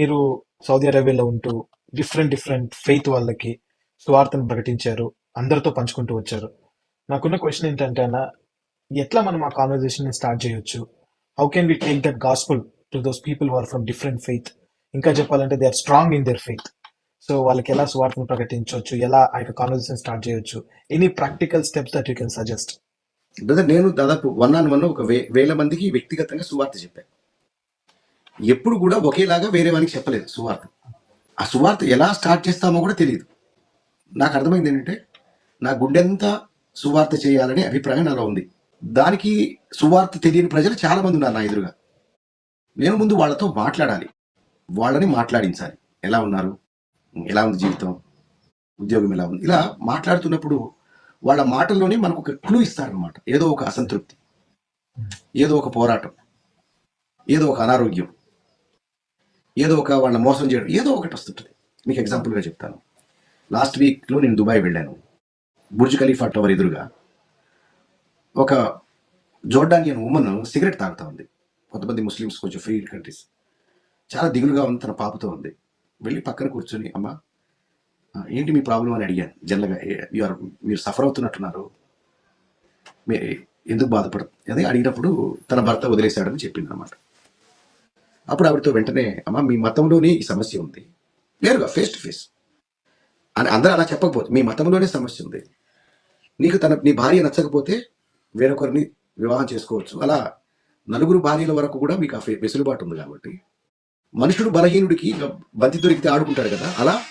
మీరు సౌదీ అరేబియాలో ఉంటూ డిఫరెంట్ డిఫరెంట్ ఫెయిత్ వాళ్ళకి సువార్తను ప్రకటించారు అందరితో పంచుకుంటూ వచ్చారు. నాకున్న క్వశ్చన్ ఏంటంటే అన్న ఎట్లా మనం ఆ కాన్వర్జేషన్ స్టార్ట్ చేయొచ్చు? How can we take that gospel to those people are from different faith ఇంకా చెప్పాలంటే they are strong in their faith so వాళ్ళకి ఎలా స్వార్థను ప్రకటించవచ్చు? ఎలా ఆ యొక్క కాన్వర్జేషన్ స్టార్ట్ చేయొచ్చు? Any practical steps that you can suggest నేను దాదాపు వన్ ఆన్ వన్ ఒక వే వేల మందికి వ్యక్తిగతంగా సువార్త చెప్పాను. ఎప్పుడు కూడా ఒకేలాగా వేరే వానికి చెప్పలేదు సువార్త. ఆ సువార్త ఎలా స్టార్ట్ చేస్తామో కూడా తెలియదు. నాకు అర్థమైంది ఏంటంటే నా గుండెంతా సువార్త చేయాలనే అభిప్రాయం నాలో ఉంది. దానికి సువార్త తెలియని ప్రజలు చాలామంది ఉన్నారు నా ఎదురుగా. నేను ముందు వాళ్ళతో మాట్లాడాలి. వాళ్ళని మాట్లాడించాలి. ఎలా ఉన్నారు? ఎలా ఉంది జీవితం? ఉద్యోగం ఎలా ఉంది? ఇలా మాట్లాడుతున్నప్పుడు వాళ్ళ మాటల్లోనే మనకు ఒక క్లూ ఇస్తారనమాట ఏదో ఒక అసంతృప్తి. ఏదో ఒక పోరాటం. ఏదో ఒక అనారోగ్యం. ఏదో ఒక వాళ్ళని మోసం చేయడం ఏదో ఒకటి వస్తుంటుంది. మీకు ఎగ్జాంపుల్గా చెప్తాను. లాస్ట్ వీక్లో నేను దుబాయ్ వెళ్ళాను. బుర్జ్ ఖలీఫా టవర్ ఎదురుగా ఒక జోర్డానియన్ ఉమెన్ సిగరెట్ తాగుతా ఉంది. కొంతమంది ముస్లిమ్స్ కొంచెం ఫ్రీ కంట్రీస్ చాలా దిగులుగా ఉంది తన పాపతో ఉంది. వెళ్ళి పక్కన కూర్చొని అమ్మ ఏంటి మీ ప్రాబ్లం అని అడిగాను. జనరల్గా యూఆర్ మీరు సఫర్ అవుతున్నట్టున్నారు. మీ ఎందుకు బాధపడదు అదే అడిగినప్పుడు తన భర్త వదిలేశాడని చెప్పింది అనమాట అప్పుడు ఆవిడతో వెంటనే అమ్మ మీ మతంలోనే ఈ సమస్య ఉంది. నేరుగా ఫేస్ టు ఫేస్ అని అందరూ అలా చెప్పకపోతే మీ మతంలోనే సమస్య ఉంది. నీకు తన నీ భార్య నచ్చకపోతే వేరొకరిని వివాహం చేసుకోవచ్చు. అలా నలుగురు భార్యల వరకు కూడా మీకు ఆ వెసులుబాటు ఉంది కాబట్టి. మనుషుడు బలహీనుడికి బంతి దొరికితే ఆడుకుంటాడు కదా. అలా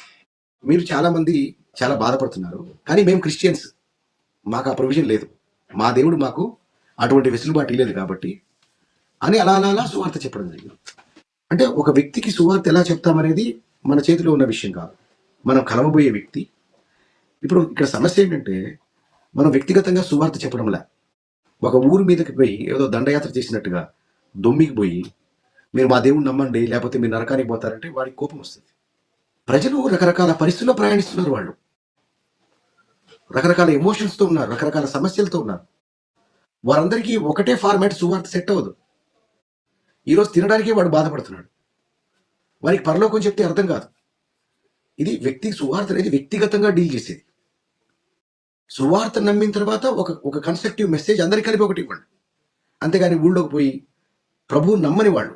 మీరు చాలామంది చాలా బాధపడుతున్నారు. కానీ మేము క్రిస్టియన్స్. మాకు ఆ ప్రొవిజన్ లేదు. మా దేవుడు మాకు అటువంటి వెసులుబాటు లేదు కాబట్టి. అని అలా అలా అలా సువార్త చెప్పడం జరిగింది. అంటే ఒక వ్యక్తికి సువార్త ఎలా చెప్తామనేది మన చేతిలో ఉన్న విషయం కాదు. మనం కలవబోయే వ్యక్తి. ఇప్పుడు ఇక్కడ సమస్య ఏంటంటే మనం వ్యక్తిగతంగా సువార్త చెప్పడంలా ఒక ఊరు మీదకి పోయి ఏదో దండయాత్ర చేసినట్టుగా దొమ్మికి పోయి మీరు మా దేవుని నమ్మండి లేకపోతే మీరు నరకానికి పోతారంటే వాడికి కోపం వస్తుంది. ప్రజలు రకరకాల పరిస్థితుల్లో ప్రయాణిస్తున్నారు వాళ్ళు. రకరకాల ఎమోషన్స్తో ఉన్నారు రకరకాల సమస్యలతో ఉన్నారు. వారందరికీ ఒకటే ఫార్మాట్ సువార్త సెట్ అవ్వదు. ఈరోజు తినడానికే వాడు బాధపడుతున్నాడు. వారికి పరలోకం చెప్తే అర్థం కాదు. ఇది వ్యక్తి సువార్త అనేది వ్యక్తిగతంగా డీల్ చేసేది. సువార్త నమ్మిన తర్వాత ఒక ఒక కన్స్ట్రక్టివ్ మెసేజ్ అందరికీ కలిపి ఒకటి ఇవ్వండి. అంతేగాని ఊళ్ళోకి పోయి ప్రభువు నమ్మని వాళ్ళు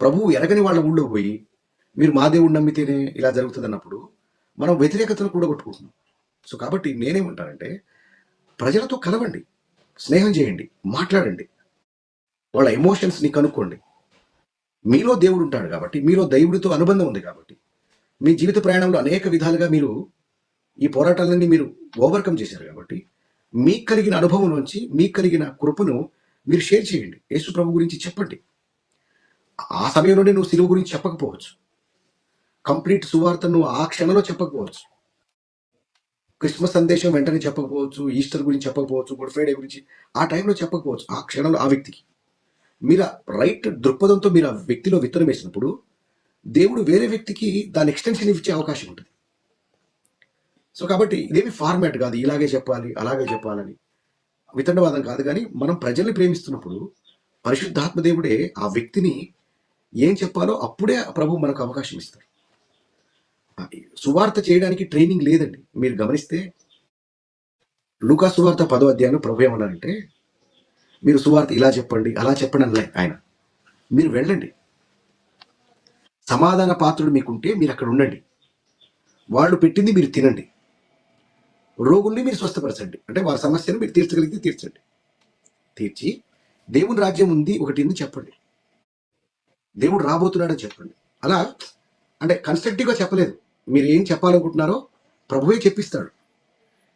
ప్రభువు ఎరగని వాళ్ళ ఊళ్ళోకి పోయి మీరు మా దేవుడు నమ్మితేనే ఇలా జరుగుతుంది అన్నప్పుడు మనం వ్యతిరేకతను కూడా కొట్టుకుంటున్నాం సో కాబట్టి నేనేమంటానంటే ప్రజలతో కలవండి స్నేహం చేయండి మాట్లాడండి. వాళ్ళ ఎమోషన్స్ని కనుక్కోండి. మీలో దేవుడు ఉంటాడు కాబట్టి మీలో దైవుడితో అనుబంధం ఉంది కాబట్టి మీ జీవిత ప్రయాణంలో అనేక విధాలుగా మీరు ఈ పోరాటాలన్నీ మీరు ఓవర్కమ్ చేశారు కాబట్టి మీకు కలిగిన అనుభవం నుంచి మీకు కలిగిన కృపను మీరు షేర్ చేయండి. యేసు ప్రభు గురించి చెప్పండి. ఆ సమయంలోనే నువ్వు సిలువ గురించి చెప్పకపోవచ్చు. కంప్లీట్ సువార్త నువ్వు ఆ క్షణంలో చెప్పకపోవచ్చు. క్రిస్మస్ సందేశం వెంటనే చెప్పకపోవచ్చు ఈస్టర్ గురించి చెప్పకపోవచ్చు గుడ్ ఫ్రైడే గురించి ఆ టైంలో చెప్పకపోవచ్చు ఆ క్షణంలో ఆ వ్యక్తికి. మీరు రైట్ దృక్పథంతో మీరు ఆ వ్యక్తిలో విత్తనం వేసినప్పుడు దేవుడు వేరే వ్యక్తికి దాని ఎక్స్టెన్షన్ ఇచ్చే అవకాశం ఉంటుంది. సో కాబట్టి ఇదేమి ఫార్మాట్ కాదు. ఇలాగే చెప్పాలి అలాగే చెప్పాలని. వితండవాదం కాదు కానీ మనం ప్రజల్ని ప్రేమిస్తున్నప్పుడు పరిశుద్ధాత్మ దేవుడే ఆ వ్యక్తిని ఏం చెప్పాలో అప్పుడే ప్రభు మనకు అవకాశం ఇస్తారు. సువార్త చేయడానికి ట్రైనింగ్ లేదండి. మీరు గమనిస్తే లూకా సువార్త పదో అధ్యాయంలో ప్రభు ఏమన్నారంటే మీరు సువార్త ఇలా చెప్పండి అలా చెప్పండి అనలే. ఆయన. మీరు వెళ్ళండి. సమాధాన పాత్రుడు మీకుంటే మీరు అక్కడ ఉండండి. వాళ్ళు పెట్టింది మీరు తినండి. రోగుల్ని మీరు స్వస్థపరచండి. అంటే వారి సమస్యను మీరు తీర్చగలిగితే తీర్చండి. తీర్చి దేవుని రాజ్యం ఉంది ఒకటి ఉంది చెప్పండి. దేవుడు రాబోతున్నాడని చెప్పండి. అలా అంటే కన్స్ట్రక్టివ్గా చెప్పలేదు. మీరు ఏం చెప్పాలనుకుంటున్నారో ప్రభువే చెప్పిస్తాడు.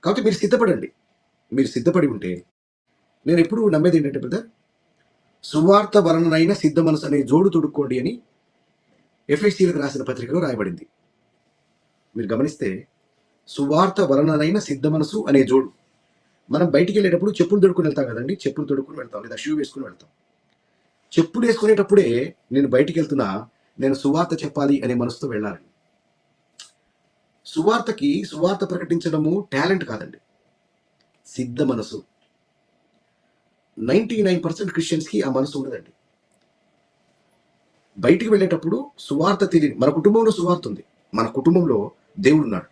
కాబట్టి మీరు సిద్ధపడండి. మీరు సిద్ధపడి ఉంటే నేను ఎప్పుడు నమ్మేది ఏంటంటే బ్రదర్ సువార్త వలననైన సిద్ధ మనసు అనే జోడు తొడుక్కోండి అని ఎఫ్ఎస్సీలకు రాసిన పత్రికలో రాయబడింది. మీరు గమనిస్తే సువార్త వలననైన సిద్ధ మనసు అనే జోడు. మనం బయటికి వెళ్ళేటప్పుడు చెప్పులు తొడుకుని వెళ్తాం కదండి చెప్పులు తొడుక్కుని వెళ్తాం లేదా షూ వేసుకుని వెళ్తాం. చెప్పులు వేసుకునేటప్పుడే నేను బయటికి వెళ్తున్నా నేను సువార్త చెప్పాలి అనే మనసుతో వెళ్ళాలి సువార్తకి సువార్త ప్రకటించడము టాలెంట్ కాదండి. సిద్ధ మనసు. నైంటీ నైన్ పర్సెంట్ క్రిస్టియన్స్కి ఆ మనసు ఉండదండి. బయటికి వెళ్ళేటప్పుడు సువార్త తెలియదు మన కుటుంబంలో సువార్త ఉంది. మన కుటుంబంలో దేవుడు ఉన్నాడు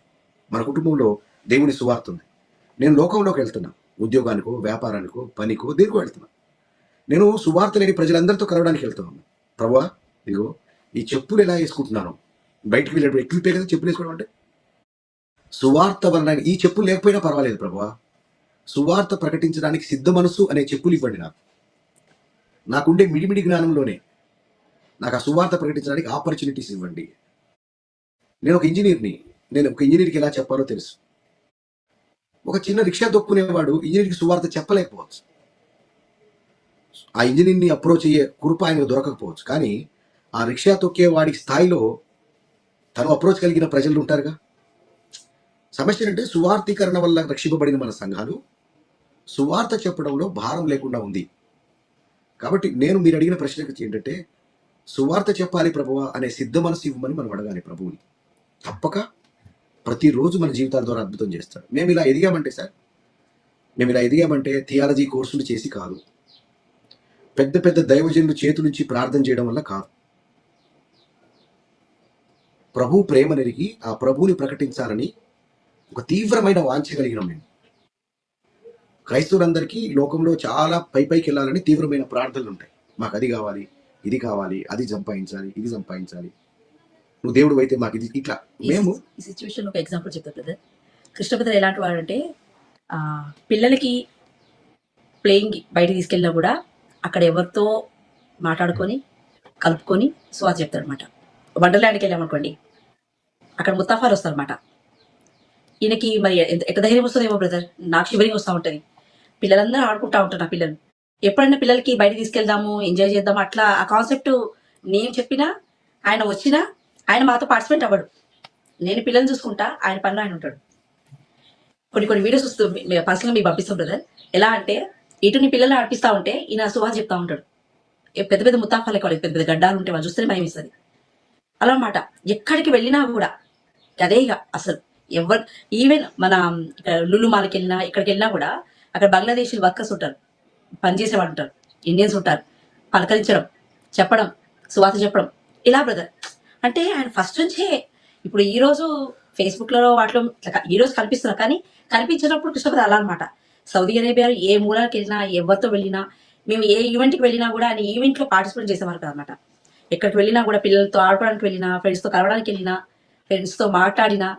మన కుటుంబంలో దేవుని సువార్త ఉంది. నేను లోకంలోకి వెళ్తున్నా. ఉద్యోగానికో వ్యాపారానికో పనికో దేనికో వెళ్తున్నా. నేను సువార్త లేని ప్రజలందరితో కలవడానికి వెళ్తున్నాను ప్రభా ఇదిగో ఈ చెప్పులు ఎలా వేసుకుంటున్నాను. బయటికి వెళ్ళేటప్పుడు ఎక్కిలిపే కదా చెప్పులు వేసుకోవడం అంటే? సువార్త వలన ఈ చెప్పులు లేకపోయినా పర్వాలేదు ప్రభా. సువార్త ప్రకటించడానికి సిద్ధ మనస్సు అనే చెప్పులు ఇవ్వండి నాకు. నాకుండే మిడిమిడి జ్ఞానంలోనే నాకు ఆ సువార్త ప్రకటించడానికి ఆపర్చునిటీస్ ఇవ్వండి. నేను ఒక ఇంజనీర్ని. నేను ఒక ఇంజనీర్కి ఎలా చెప్పాలో తెలుసు. ఒక చిన్న రిక్షా తొక్కునేవాడు ఇంజనీర్కి సువార్త చెప్పలేకపోవచ్చు. ఆ ఇంజనీర్ని అప్రోచ్ అయ్యే కృప ఆయనకు దొరకకపోవచ్చు. కానీ ఆ రిక్షా తొక్కే వాడి స్థాయిలో తను అప్రోచ్ కలిగిన ప్రజలు ఉంటారుగా. సమస్య ఏంటంటే సువార్థీకరణ వల్ల రక్షింపబడిన మన సంఘాలు సువార్త చెప్పడంలో భారం లేకుండా ఉంది. కాబట్టి నేను మీరు అడిగిన ప్రశ్నకి ఏంటంటే సువార్త చెప్పాలి ప్రభువా అనే సిద్ధ మనసు ఇవ్వమని మనం అడగాలి ప్రభువుని. తప్పక ప్రతిరోజు మన జీవితాల ద్వారా అద్భుతం చేస్తాడు మేము ఇలా ఎదిగామంటే సార్ మేము ఇలా ఎదిగామంటే థియాలజీ కోర్సులు చేసి కాదు. పెద్ద పెద్ద దైవజనులు చేతు నుంచి ప్రార్థన చేయడం వల్ల కాదు. ప్రభు ప్రేమ నెరిగి ఆ ప్రభువుని ప్రకటించాలని ఒక తీవ్రమైన వాంఛ కలిగినాం మేము. క్రైస్తవులందరికీ లోకంలో చాలా పై పైకి వెళ్ళాలని తీవ్రమైన ప్రార్థనలు ఉంటాయి. మాకు అది కావాలి ఇది కావాలి అది సంపాదించాలి ఇది సంపాదించాలి. నువ్వు దేవుడు అయితే మాకు ఇది ఇట్లా. మేము ఈ సిచ్యువేషన్ ఒక ఎగ్జాంపుల్ చెప్తాను బ్రదర్ కృష్ణభద్ర ఎలాంటి వాడు అంటే పిల్లలకి ప్లేయింగ్ బయట తీసుకెళ్ళినా కూడా అక్కడ ఎవరితో మాట్లాడుకొని కలుపుకొని స్వాతి చెప్తాడు అనమాట వండర్లాండ్కి వెళ్ళామనుకోండి అక్కడ ముత్తాఫాలు వస్తారన్నమాట. ఈయనకి మరి ఎంత ఎంత ధైర్యం వస్తుందేమో బ్రదర్ నాకు శివరింగ్ వస్తూ ఉంటుంది. పిల్లలందరూ ఆడుకుంటా ఉంటారు ఆ పిల్లలు. ఎప్పుడైనా పిల్లలకి బయట తీసుకెళ్దాము ఎంజాయ్ చేద్దాము అట్లా ఆ కాన్సెప్ట్ నేను చెప్పినా ఆయన వచ్చినా ఆయన మాతో పార్టిసిపేట్ అవ్వడు. నేను పిల్లల్ని చూసుకుంటా ఆయన పనిలో ఆయన ఉంటాడు. కొన్ని కొన్ని వీడియోస్ వస్తూ పర్సనల్గా మీకు పంపిస్తాం బ్రదర్ ఎలా అంటే ఇటు నీ పిల్లల్ని ఆడిపిస్తా ఉంటే ఈయన సుభాష్ చెప్తా ఉంటాడు. పెద్ద పెద్ద ముత్తాఫాలే కావాలి పెద్ద పెద్ద గడ్డాలు ఉంటే వాళ్ళు చూస్తేనే భయం ఇస్తుంది అలా అన్నమాట ఎక్కడికి వెళ్ళినా కూడా అదే ఇక అసలు ఎవరు ఈవెన్ మన లులు వెళ్ళినా ఇక్కడికి వెళ్ళినా కూడా అక్కడ బంగ్లాదేశ్ వర్కర్స్ ఉంటారు. పనిచేసే వాళ్ళు ఉంటారు. ఇండియన్స్ ఉంటారు. పలకరించడం చెప్పడం సువాస చెప్పడం. ఇలా బ్రదర్ అంటే ఆయన ఫస్ట్ నుంచే ఇప్పుడు ఈ రోజు వాటిలో ఈరోజు కనిపిస్తున్నారు ఈ రోజు కానీ కనిపించినప్పుడు కృష్ణపద అలా అనమాట సౌదీ అరేబియాలో ఏ మూలానికి వెళ్ళినా ఎవరితో వెళ్ళినా మేము ఏ ఈవెంట్కి వెళ్ళినా కూడా ఆయన ఈవెంట్లో పార్టిసిపేట్ చేసేవారు కదనమాట ఎక్కడికి వెళ్ళినా కూడా పిల్లలతో ఆడుకోవడానికి వెళ్ళినా ఫ్రెండ్స్తో కలవడానికి వెళ్ళినా ఫ్రెండ్స్తో మాట్లాడినా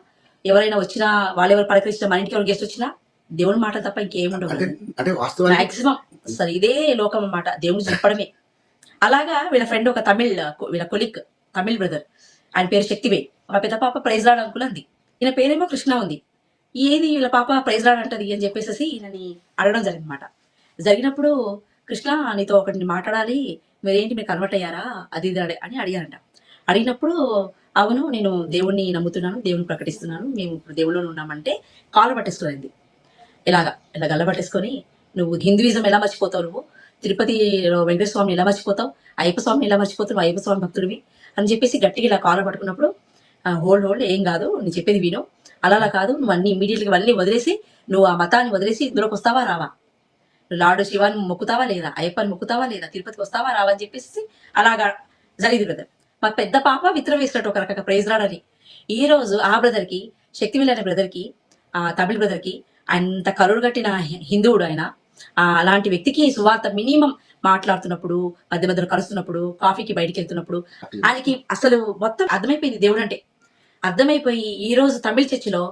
ఎవరైనా వచ్చినా వాళ్ళెవరు పలకరించినా మన ఇంటికి ఎవరు గెస్ట్ వచ్చినా దేవుని మాట తప్ప ఇంకేముండవు అంటే మాక్సిమం సరే ఇదే లోకం అన్నమాట. దేవుడు చెప్పడమే. అలాగా వీళ్ళ ఫ్రెండ్ ఒక తమిళ్ వీళ్ళ కొలిక్ తమిళ్ బ్రదర్ ఆయన పేరు శక్తివే. మా పెద్ద పాప ప్రైజ్ రాడ్ అంకుల్ అంది. ఈయన పేరేమో కృష్ణ ఉంది. ఏది వీళ్ళ పాప ప్రైజ్ రాడ్ అంటది అని చెప్పేసి ఈయనని అడగడం జరిగిందన్నమాట. జరిగినప్పుడు కృష్ణ నీతో ఒకటి మాట్లాడాలి. మీరేంటి మీరు కన్వర్ట్ అయ్యారా? అది ఇది అడి- అని అడిగారంట. అడిగినప్పుడు అవును నేను దేవుణ్ణి నమ్ముతున్నాను దేవుని ప్రకటిస్తున్నాను. మేము ఇప్పుడు దేవుళ్ళలో ఉన్నామంటే కాలు పట్టేసుకోలేదు. ఇలాగా ఇలా గల్లబట్టేసుకొని నువ్వు హిందూయిజం ఎలా మర్చిపోతావు నువ్వు? తిరుపతిలో వెంకటేశ్వర స్వామిని ఎలా మర్చిపోతావు? అయ్యప్ప స్వామిని ఎలా మర్చిపోతావు? అయ్యప్ప స్వామి భక్తుడివి అని చెప్పేసి గట్టిగా ఇలా కాలు పట్టుకున్నప్పుడు హోల్డ్ హోల్డ్ ఏం కాదు నేను చెప్పేది విను. అలా అలా కాదు నువ్వు అన్ని ఇమీడియట్గా మళ్ళీ వదిలేసి నువ్వు ఆ మతాన్ని వదిలేసి ఇందులోకి వస్తావా రావా? నువ్వు శివాన్ని మొక్కుతావా లేదా? అయ్యప్పని మొక్కుతావా లేదా? తిరుపతికి వస్తావా రావా? అని చెప్పేసి అలాగా జరిగింది బ్రదర్. మా పెద్ద పాప విత్రం వేసినట్టు ఒక రకంగా ప్రైజ్ రాడని ఈ రోజు ఆ బ్రదర్కి శక్తివిల్ అనే బ్రదర్కి ఆ తమిళ బ్రదర్కి అంత కరుడు కట్టిన హి- హిందువుడు ఆయన అలాంటి వ్యక్తికి సువార్త మినిమం మాట్లాడుతున్నప్పుడు మధ్య మధ్యలో కలుస్తున్నప్పుడు కాఫీకి బయటికి వెళ్తున్నప్పుడు ఆయనకి అసలు మొత్తం అర్థమైపోయింది దేవుడు అంటే అర్థమైపోయి ఈ రోజు తమిళ చర్చిలో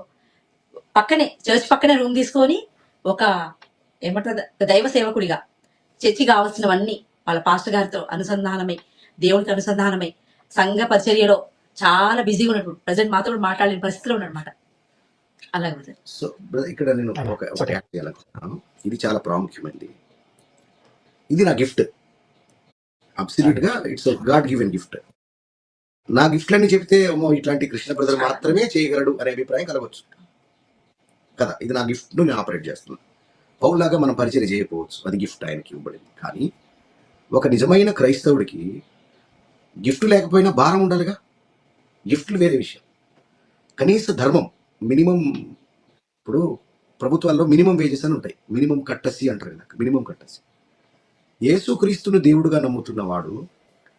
పక్కనే చర్చ్ పక్కనే రూమ్ తీసుకొని ఒక ఏమంటారు దైవ సేవకుడిగా చర్చి కావాల్సినవన్నీ వాళ్ళ పాస్టర్ గారితో అనుసంధానమై దేవునికి అనుసంధానమై సంఘ పరిచర్యలో చాలా బిజీగా ఉన్నాడు ప్రజెంట్ మాతో కూడా మాట్లాడలేని పరిస్థితిలో ఉన్నాడు అనమాట అలాగే. సో బ్రదర్ ఇక్కడ నేను ఒక యాడ్ చేయాలనుకుంటున్నాను. ఇది చాలా ప్రాముఖ్యమైనది. ఇది నా గిఫ్ట్. అబ్సల్యూట్గా ఇట్స్ గాడ్ గివెన్ గిఫ్ట్. నా గిఫ్ట్లన్నీ చెప్తే అమ్మో ఇట్లాంటి కృష్ణ బ్రదర్ మాత్రమే చేయగలడు అనే అభిప్రాయం కలగవచ్చు కదా ఇది నా గిఫ్ట్ను నేను ఆపరేట్ చేస్తున్నాను పౌలాగా మనం పరిచయం చేయకపోవచ్చు. అది గిఫ్ట్ ఆయనకి ఇవ్వబడింది. కానీ ఒక నిజమైన క్రైస్తవుడికి గిఫ్ట్ లేకపోయినా భారం ఉండాలిగా? గిఫ్ట్లు వేరే విషయం. కనీస ధర్మం మినిమం ఇప్పుడు ప్రభుత్వాల్లో మినిమం వేజెస్ అని ఉంటాయి. మినిమం కట్టసి అంటారు కదా మినిమం కట్టసి. యేసుక్రీస్తును దేవుడుగా నమ్ముతున్నవాడు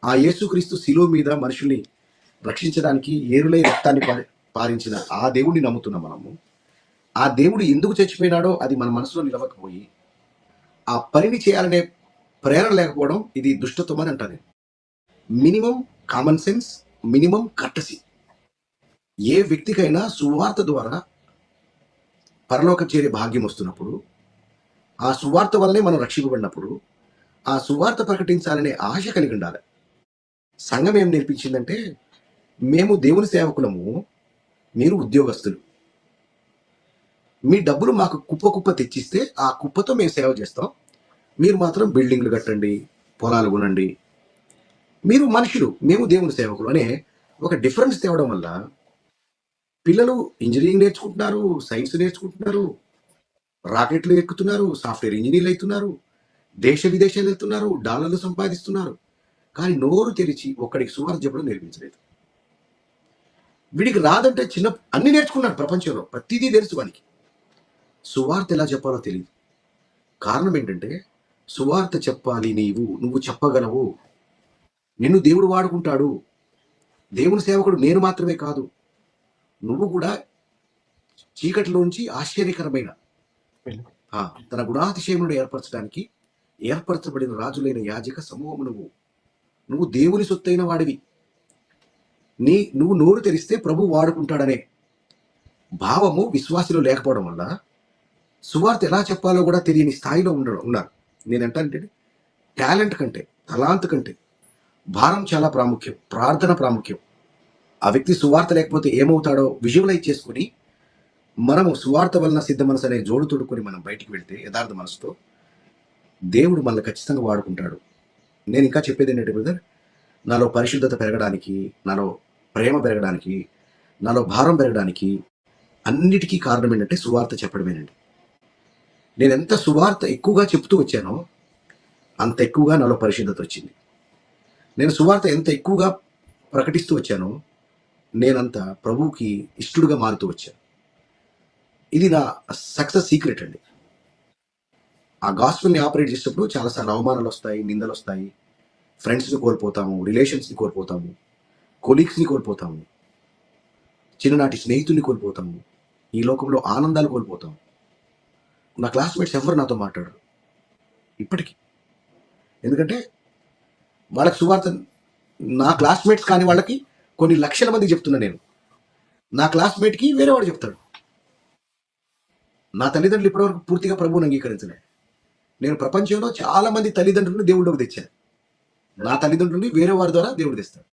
ఆ యేసుక్రీస్తు శిలువ మీద మనుషుల్ని రక్షించడానికి ఏరులై రక్తాన్ని పారించిన ఆ దేవుడిని నమ్ముతున్నాం మనము ఆ దేవుడు ఎందుకు చచ్చిపోయినాడో అది మన మనసులో నిలవకపోయి ఆ పనిని చేయాలనే ప్రేరణ లేకపోవడం ఇది దుష్టత్వం అని అంటాను మినిమం కామన్ సెన్స్ మినిమం కట్టసి. ఏ వ్యక్తికైనా సువార్త ద్వారా పరలోక చేరే భాగ్యం వస్తున్నప్పుడు ఆ సువార్త వల్లనే మనం రక్షింపబడినప్పుడు ఆ సువార్త ప్రకటించాలనే ఆశ కలిగి ఉండాలి. సంఘం ఏం నేర్పించిందంటే మేము దేవుని సేవకులము మీరు ఉద్యోగస్తులు. మీ డబ్బులు మాకు కుప్ప కుప్ప తెచ్చిస్తే ఆ కుప్పతో మేము సేవ చేస్తాం. మీరు మాత్రం బిల్డింగ్లు కట్టండి పొలాలు కొనండి. మీరు మనుషులు మేము దేవుని సేవకులు అనే ఒక డిఫరెన్స్ తేవడం వల్ల పిల్లలు ఇంజనీరింగ్ నేర్చుకుంటున్నారు సైన్స్ నేర్చుకుంటున్నారు రాకెట్లు ఎక్కుతున్నారు సాఫ్ట్వేర్ ఇంజనీర్లు అవుతున్నారు దేశ విదేశాలు వెళ్తున్నారు డాలర్లు సంపాదిస్తున్నారు. కానీ నోరు తెరిచి ఒక్కడికి సువార్థ చెప్పడం నేర్పించలేదు. వీడికి రాదంటే చిన్న అన్ని నేర్చుకున్నాడు ప్రపంచంలో. ప్రతిదీ తెలుసు వానికి. సువార్త ఎలా చెప్పాలో తెలియదు కారణం ఏంటంటే సువార్త చెప్పాలి నీవు నువ్వు చెప్పగలవు. నిన్ను దేవుడు వాడుకుంటాడు. దేవుని సేవకుడు నేను మాత్రమే కాదు. నువ్వు కూడా చీకటిలోంచి ఆశ్చర్యకరమైన తన గుణాతిశయమును ఏర్పరచడానికి ఏర్పరచబడిన రాజులైన యాజక సమూహము నువ్వు. నువ్వు దేవుని సొత్తైన వాడివి. నీ నువ్వు నోరు తెరిస్తే ప్రభు వాడుకుంటాడనే భావము విశ్వాసిలో లేకపోవడం వల్ల సువార్త ఎలా చెప్పాలో కూడా తెలియని స్థాయిలో ఉండడం ఉన్నారు. నేను అంటే టాలెంట్ కంటే తలాంత్ కంటే భారం చాలా ప్రాముఖ్యం ప్రార్థన ప్రాముఖ్యం. ఆ వ్యక్తి సువార్త లేకపోతే ఏమవుతాడో విజువలైజ్ చేసుకుని మనము సువార్త వలన సిద్ధ మనసు అనే జోడు తొడుకొని మనం బయటికి వెళ్తే యథార్థ మనసుతో దేవుడు మనల్ని ఖచ్చితంగా వాడుకుంటాడు. నేను ఇంకా చెప్పేది ఏంటంటే బ్రదర్ నాలో పరిశుద్ధత పెరగడానికి నాలో ప్రేమ పెరగడానికి నాలో భారం పెరగడానికి అన్నిటికీ కారణం ఏంటంటే సువార్త చెప్పడమేనండి నేను ఎంత సువార్త ఎక్కువగా చెప్తూ వచ్చానో అంత ఎక్కువగా నాలో పరిశుద్ధత వచ్చింది. నేను సువార్త ఎంత ఎక్కువగా ప్రకటిస్తూ వచ్చానో నేనంత ప్రభువుకి ఇష్టడుగా మారుతూ వచ్చాను. ఇది నా సక్సెస్ సీక్రెట్ అండి. ఆ గాస్పుల్ని ఆపరేట్ చేసేటప్పుడు చాలాసార్లు అవమానాలు వస్తాయి నిందలు వస్తాయి. ఫ్రెండ్స్ని కోల్పోతాము రిలేషన్స్ని కోల్పోతాము కొలీగ్స్ని కోల్పోతాము చిన్ననాటి స్నేహితుల్ని కోల్పోతాము ఈ లోకంలో ఆనందాలు కోల్పోతాము. నా క్లాస్మేట్స్ ఎవరు నాతో మాట్లాడరు? ఇప్పటికీ. ఎందుకంటే వాళ్ళకి సువార్త నా క్లాస్మేట్స్ కాని వాళ్ళకి కొన్ని లక్షల మందికి చెప్తున్నా నేను. నా క్లాస్మేట్కి వేరే వాడు చెప్తాడు. నా తల్లిదండ్రులు ఇప్పటివరకు పూర్తిగా ప్రభువుని అంగీకరించలే. నేను ప్రపంచంలో చాలా మంది తల్లిదండ్రులను దేవుళ్ళలోకి తెచ్చాను. నా తల్లిదండ్రుల్ని వేరే వారి ద్వారా దేవుడు తెస్తాడు.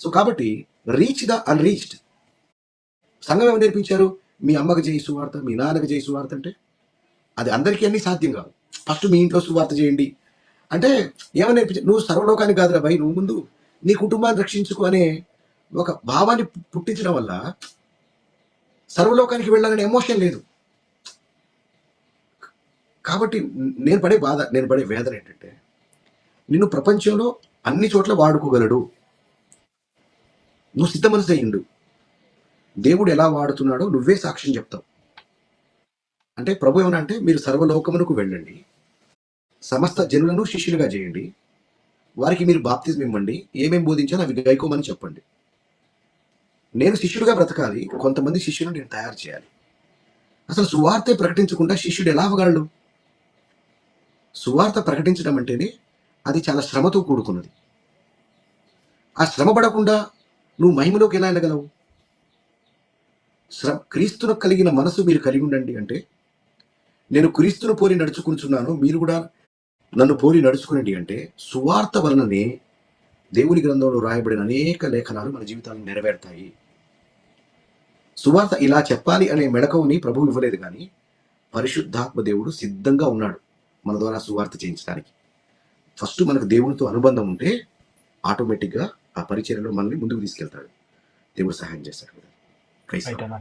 సో కాబట్టి రీచ్ ద అన్రీచ్డ్ సంఘం ఏమి నేర్పించారు? మీ అమ్మకి చేయి సువార్త మీ నాన్నకి చేయి సువార్త అంటే? అది అందరికీ అన్ని సాధ్యం కాదు. ఫస్ట్ మీ ఇంట్లో సువార్త చేయండి. అంటే ఏమని నేర్పించ నువ్వు సర్వలోకానికి కాదురా భయ్ నువ్వు ముందు నీ కుటుంబాన్ని రక్షించుకో అనే ఒక భావాన్ని పుట్టించడం వల్ల సర్వలోకానికి వెళ్ళాలనే ఎమోషన్ లేదు. కాబట్టి నేను పడే బాధ నేను పడే వేదన ఏంటంటే నిన్ను ప్రపంచంలో అన్ని చోట్ల వాడుకోగలడు. నువ్వు సిద్ధ మనసు అయ్యిండు దేవుడు ఎలా వాడుతున్నాడో నువ్వే సాక్ష్యం చెప్తావు. అంటే ప్రభు ఏమన్నా అంటే మీరు సర్వలోకమునకు వెళ్ళండి. సమస్త జనులను శిష్యులుగా చేయండి. వారికి మీరు బాప్తిజం ఇవ్వండి. ఏమేమి బోధించాలో అవి గైకోమని చెప్పండి. నేను శిష్యుడిగా బ్రతకాలి. కొంతమంది శిష్యులను నేను తయారు చేయాలి. అసలు సువార్తే ప్రకటించకుండా శిష్యుడు ఎలా అవ్వగలడు సువార్త ప్రకటించడం అంటేనే అది చాలా శ్రమతో కూడుకున్నది. ఆ శ్రమ పడకుండా నువ్వు మహిమలోకి ఎలా వెళ్ళగలవు? శ్రమ క్రీస్తును కలిగిన మనసు మీరు కలిగి ఉండండి అంటే నేను క్రీస్తును పోలి నడుచుకుంటున్నాను. మీరు కూడా నన్ను పోలి నడుచుకునండి అంటే సువార్త వలననే దేవుని గ్రంథంలో రాయబడిన అనేక లేఖనాలు మన జీవితాలను నెరవేరుతాయి. సువార్త ఇలా చెప్పాలి అనే మెడకవుని ప్రభువు ఇవ్వలేదు కానీ పరిశుద్ధాత్మ దేవుడు సిద్ధంగా ఉన్నాడు మన ద్వారా సువార్త చేయించడానికి. ఫస్ట్ మనకు దేవునితో అనుబంధం ఉంటే ఆటోమేటిక్గా ఆ పరిచర్యలో మనల్ని ముందుకు తీసుకెళ్తాడు. దేవుడు సహాయం చేస్తాడు. కదా